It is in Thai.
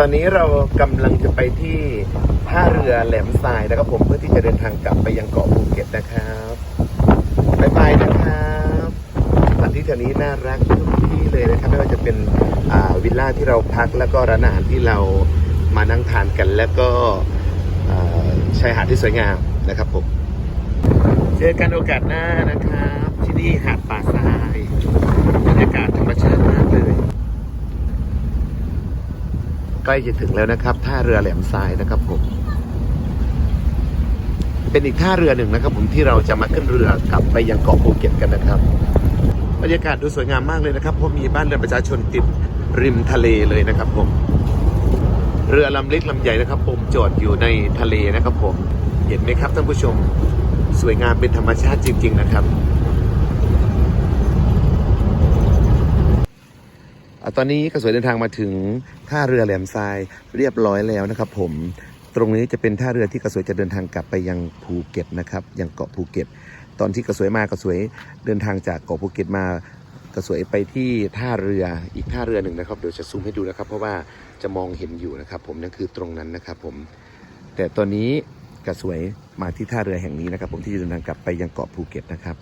ตอนนี้เรากำลังจะไปที่ท่าเรือแหลมทรายนะครับผมเพื่อที่จะเดินทางกลับไปยังเกาะภูเก็ตนะครับบายบายนะครับสถานที่แถวนี้น่ารักทุกที่เลยนะครับไม่ว่าจะเป็นวิลล่าที่เราพักแล้วก็ร้านอาหารที่เรามานั่งทานกันแล้วก็ชายหาดที่สวยงามนะครับผมเจอกันโอกาสหน้านะครับ ที่นี่หาดป่าทรายากาศธรรมชาติมากเลย ใกล้จะถึงแล้วนะครับ ท่าเรือแหลมทรายนะครับผม เป็นอีกท่าเรือหนึ่งนะครับ ผมที่เราจะมาขึ้นเรือกลับไปยังเกาะภูเก็ตกันนะครับบรรยากาศดูสวยงามมากเลยนะครับเพราะมีบ้านเรือนประชาชนติดริมทะเลเลยนะครับ ผม เรือลำเล็กลำใหญ่นะครับ ผมจอดอยู่ในทะเลนะครับ ผม เห็นไหมครับท่านผู้ชม สวยงามเป็นธรรมชาติจริง ๆ นะครับ อะ ตอนนี้กระสวยเดินทางมาถึงท่าเรือแหลมทรายเรียบร้อยแล้วนะครับ ผมตรงนี้จะเป็นท่าเรือที่กระสวยจะเดินทางกลับไปยังภูเก็ตนะครับยังเกาะภูเก็ต ตอนที่กระสวยมากระสวยเดินทางจากเกาะภูเก็ตมากระสวยไปที่ท่าเรืออีกท่าเรือหนึ่งนะครับเดี๋ยวจะซูมให้ดูนะครับ เพราะว่าจะมองเห็นอยู่นะครับ ผมนั่นคือตรงนั้นนะครับ ผม แต่ตอนนี้กระสวยมาที่ท่าเรือแห่งนี้นะครับ ผมที่จะเดินทางกลับไปยังเกาะภูเก็ตนะครับ